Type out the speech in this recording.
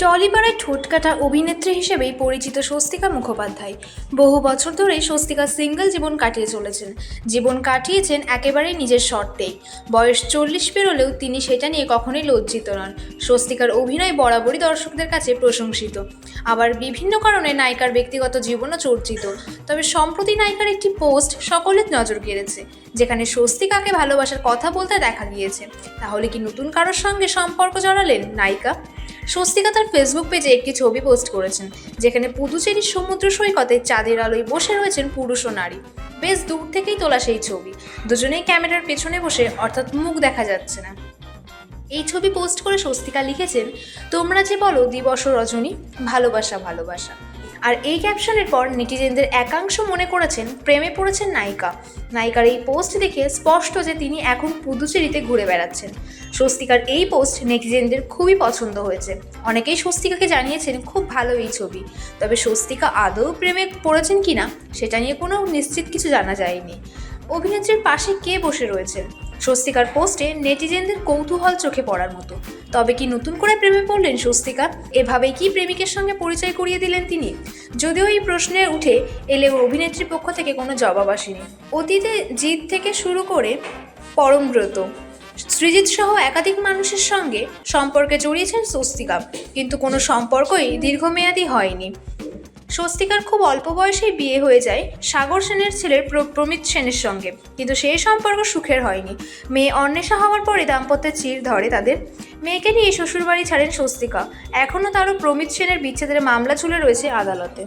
টলিপাড়ায় ঠোঁটকাটা অভিনেত্রী হিসেবেই পরিচিত স্বস্তিকা মুখোপাধ্যায়। বহু বছর ধরে স্বস্তিকা সিঙ্গেল জীবন কাটিয়ে চলেছেন। জীবন কাটিয়েছেন একেবারেই নিজের শর্তেই বয়স চল্লিশ পেরোলেও তিনি সেটা নিয়ে কখনোই লজ্জিত নন। স্বস্তিকার অভিনয় বরাবরই দর্শকদের কাছে প্রশংসিত। আবার বিভিন্ন কারণে নায়িকার ব্যক্তিগত জীবনও চর্চিত। তবে সম্প্রতি নায়িকার একটি পোস্ট সকলের নজর কেড়েছে, যেখানে স্বস্তিকাকে ভালোবাসার কথা বলতে দেখা গিয়েছে। তাহলে কি নতুন কারোর সঙ্গে সম্পর্ক জড়ালেন নায়িকা? স্বস্তিকা তার ফেসবুক পেজে একটি ছবি পোস্ট করেছেন, যেখানে পুদুচেরির সমুদ্র সৈকতে চাঁদের আলোয় বসে রয়েছেন পুরুষ ও নারী। বেশ দূর থেকেই তোলা সেই ছবি। দুজনেই ক্যামেরার পেছনে বসে, অর্থাৎ মুখ দেখা যাচ্ছে না। এই ছবি পোস্ট করে স্বস্তিকা লিখেছেন, তোমরা যে বলো দিবস রজনী, ভালোবাসা ভালোবাসা। আর এই ক্যাপশনের পর নেটিজেনদের একাংশ মনে করেছেন প্রেমে পড়েছেন নায়িকা। নায়িকার এই পোস্ট দেখে স্পষ্ট যে তিনি এখন পুদুচেরিতে ঘুরে বেড়াচ্ছেন। স্বস্তিকার এই পোস্ট নেটিজেনদের খুবই পছন্দ হয়েছে। অনেকেই স্বস্তিকাকে জানিয়েছেন, খুব ভালো এই ছবি। তবে স্বস্তিকা আদৌ প্রেমে পড়েছেন কিনা, সেটা নিয়ে কোনো নিশ্চিত কিছু জানা যায়নি। অভিনেত্রীর পাশে কে বসে রয়েছেন? স্বস্তিকার পোস্টে নেটিজেনদের কৌতূহল চোখে পড়ার মতো। তবে কি নতুন করে প্রেমে পড়লেন স্বস্তিকা এভাবেই কি প্রেমিকের সঙ্গে পরিচয় করিয়ে দিলেন তিনি? যদিও এই প্রশ্নে উঠে এলেও অভিনেত্রীর পক্ষ থেকে কোনো জবাব আসেনি। অতীতে জিত থেকে শুরু করে পরমব্রত সৃজিত সহ একাধিক মানুষের সঙ্গে সম্পর্কে জড়িয়েছেন স্বস্তিকা কিন্তু কোনো সম্পর্কই দীর্ঘমেয়াদী হয়নি। স্বস্তিকার খুব অল্প বয়সেই বিয়ে হয়ে যায় সাগর সেনের ছেলের প্রমিত সেনের সঙ্গে। কিন্তু সেই সম্পর্ক সুখের হয়নি। মেয়ে অন্বেষা হওয়ার পরে দাম্পত্যের চির ধরে তাদের। মেয়েকে নিয়ে শ্বশুরবাড়ি ছাড়েন স্বস্তিকা। এখনও তারও প্রমিত সেনের বিচ্ছেদের মামলা ঝুলে রয়েছে আদালতে।